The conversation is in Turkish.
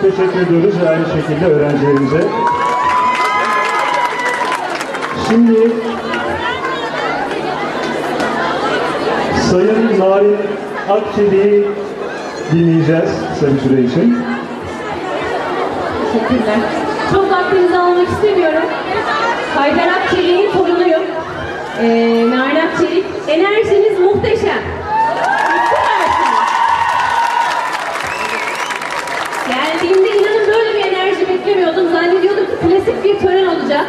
Teşekkür ediyoruz ve aynı şekilde öğrencilerimize. Şimdi Sayın Narin Akçeli'yi dinleyeceğiz kısa süre için. Teşekkürler. Çok vaktinizi almak istemiyorum. Haydar Akçelik'in Geldiğimde inanın böyle bir enerji beklemiyordum. Zannediyordum ki klasik bir tören olacak.